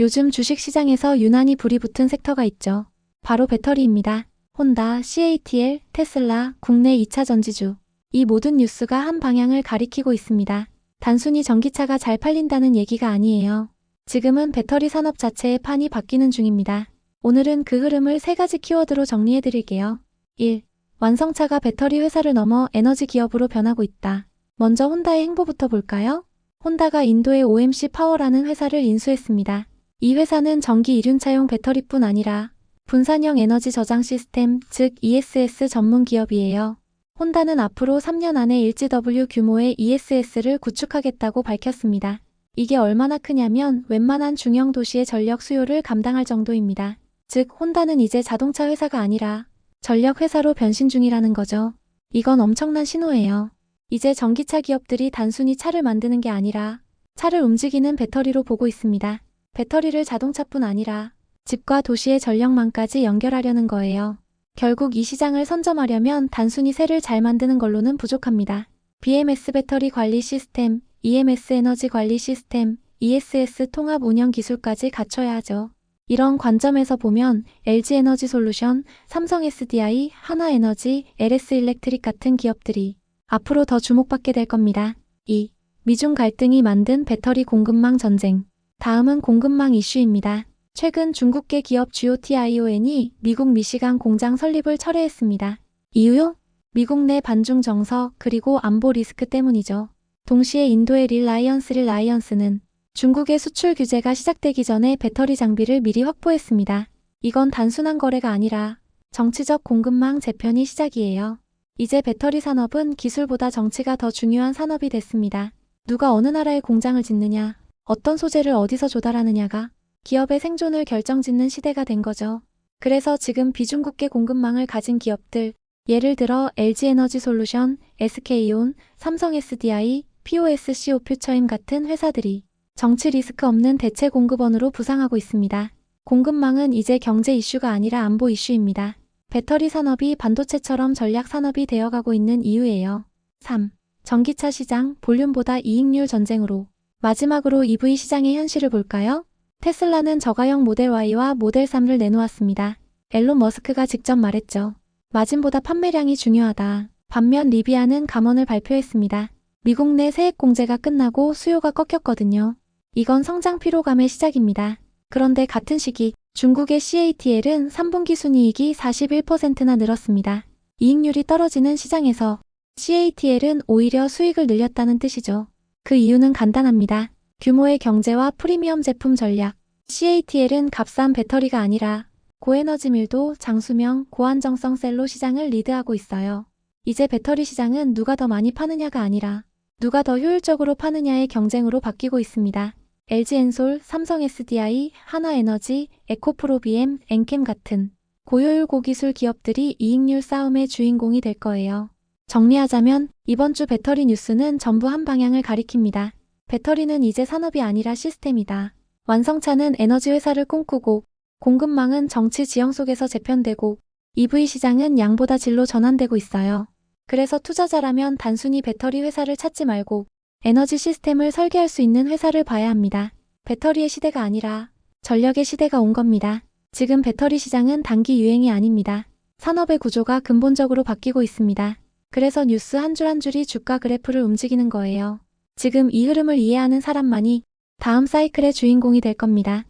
요즘 주식시장에서 유난히 불이 붙은 섹터가 있죠. 바로 배터리입니다. 혼다, CATL, 테슬라, 국내 2차 전지주. 이 모든 뉴스가 한 방향을 가리키고 있습니다. 단순히 전기차가 잘 팔린다는 얘기가 아니에요. 지금은 배터리 산업 자체의 판이 바뀌는 중입니다. 오늘은 그 흐름을 세 가지 키워드로 정리해 드릴게요. 1. 완성차가 배터리 회사를 넘어 에너지 기업으로 변하고 있다. 먼저 혼다의 행보부터 볼까요? 혼다가 인도의 OMC 파워라는 회사를 인수했습니다. 이 회사는 전기 이륜차용 배터리뿐 아니라 분산형 에너지 저장 시스템, 즉 ESS 전문 기업이에요. 혼다는 앞으로 3년 안에 1GW 규모의 ESS를 구축하겠다고 밝혔습니다. 이게 얼마나 크냐면 웬만한 중형 도시의 전력 수요를 감당할 정도입니다. 즉, 혼다는 이제 자동차 회사가 아니라 전력 회사로 변신 중이라는 거죠. 이건 엄청난 신호예요. 이제 전기차 기업들이 단순히 차를 만드는 게 아니라 차를 움직이는 배터리로 보고 있습니다. 배터리를 자동차뿐 아니라 집과 도시의 전력망까지 연결하려는 거예요. 결국 이 시장을 선점하려면 단순히 새를 잘 만드는 걸로는 부족합니다. BMS 배터리 관리 시스템, EMS 에너지 관리 시스템, ESS 통합 운영 기술까지 갖춰야 하죠. 이런 관점에서 보면 LG 에너지 솔루션, 삼성 SDI, 하나 에너지, LS 일렉트릭 같은 기업들이 앞으로 더 주목받게 될 겁니다. 2. 미중 갈등이 만든 배터리 공급망 전쟁. 다음은 공급망 이슈입니다. 최근 중국계 기업 GOTION이 미국 미시간 공장 설립을 철회했습니다. 이유요? 미국 내 반중 정서 그리고 안보 리스크 때문이죠. 동시에 인도의 릴라이언스 릴라이언스는 중국의 수출 규제가 시작되기 전에 배터리 장비를 미리 확보했습니다. 이건 단순한 거래가 아니라 정치적 공급망 재편이 시작이에요. 이제 배터리 산업은 기술보다 정치가 더 중요한 산업이 됐습니다. 누가 어느 나라에 공장을 짓느냐, 어떤 소재를 어디서 조달하느냐가 기업의 생존을 결정짓는 시대가 된 거죠. 그래서 지금 비중국계 공급망을 가진 기업들, 예를 들어 LG에너지 솔루션, SK온, 삼성 SDI, POSCO 퓨처임 같은 회사들이 정치 리스크 없는 대체 공급원으로 부상하고 있습니다. 공급망은 이제 경제 이슈가 아니라 안보 이슈입니다. 배터리 산업이 반도체처럼 전략 산업이 되어가고 있는 이유예요. 3. 전기차 시장 볼륨보다 이익률 전쟁으로 마지막으로 EV 시장의 현실을 볼까요? 테슬라는 저가형 모델 Y와 모델 3를 내놓았습니다. 앨런 머스크가 직접 말했죠. 마진보다 판매량이 중요하다. 반면 리비아는 감원을 발표했습니다. 미국 내 세액 공제가 끝나고 수요가 꺾였거든요. 이건 성장 피로감의 시작입니다. 그런데 같은 시기 중국의 CATL은 3분기 순이익이 41%나 늘었습니다. 이익률이 떨어지는 시장에서 CATL은 오히려 수익을 늘렸다는 뜻이죠. 그 이유는 간단합니다. 규모의 경제와 프리미엄 제품 전략. CATL은 값싼 배터리가 아니라 고에너지 밀도, 장수명, 고안정성 셀로 시장을 리드하고 있어요. 이제 배터리 시장은 누가 더 많이 파느냐가 아니라 누가 더 효율적으로 파느냐의 경쟁으로 바뀌고 있습니다. LG엔솔, 삼성 SDI, 하나에너지, 에코프로비엠, 엔캠 같은 고효율 고기술 기업들이 이익률 싸움의 주인공이 될 거예요. 정리하자면 이번 주 배터리 뉴스는 전부 한 방향을 가리킵니다. 배터리는 이제 산업이 아니라 시스템이다. 완성차는 에너지 회사를 꿈꾸고 공급망은 정치 지형 속에서 재편되고 EV 시장은 양보다 질로 전환되고 있어요. 그래서 투자자라면 단순히 배터리 회사를 찾지 말고 에너지 시스템을 설계할 수 있는 회사를 봐야 합니다. 배터리의 시대가 아니라 전력의 시대가 온 겁니다. 지금 배터리 시장은 단기 유행이 아닙니다. 산업의 구조가 근본적으로 바뀌고 있습니다. 그래서 뉴스 한 줄 한 줄이 주가 그래프를 움직이는 거예요. 지금 이 흐름을 이해하는 사람만이 다음 사이클의 주인공이 될 겁니다.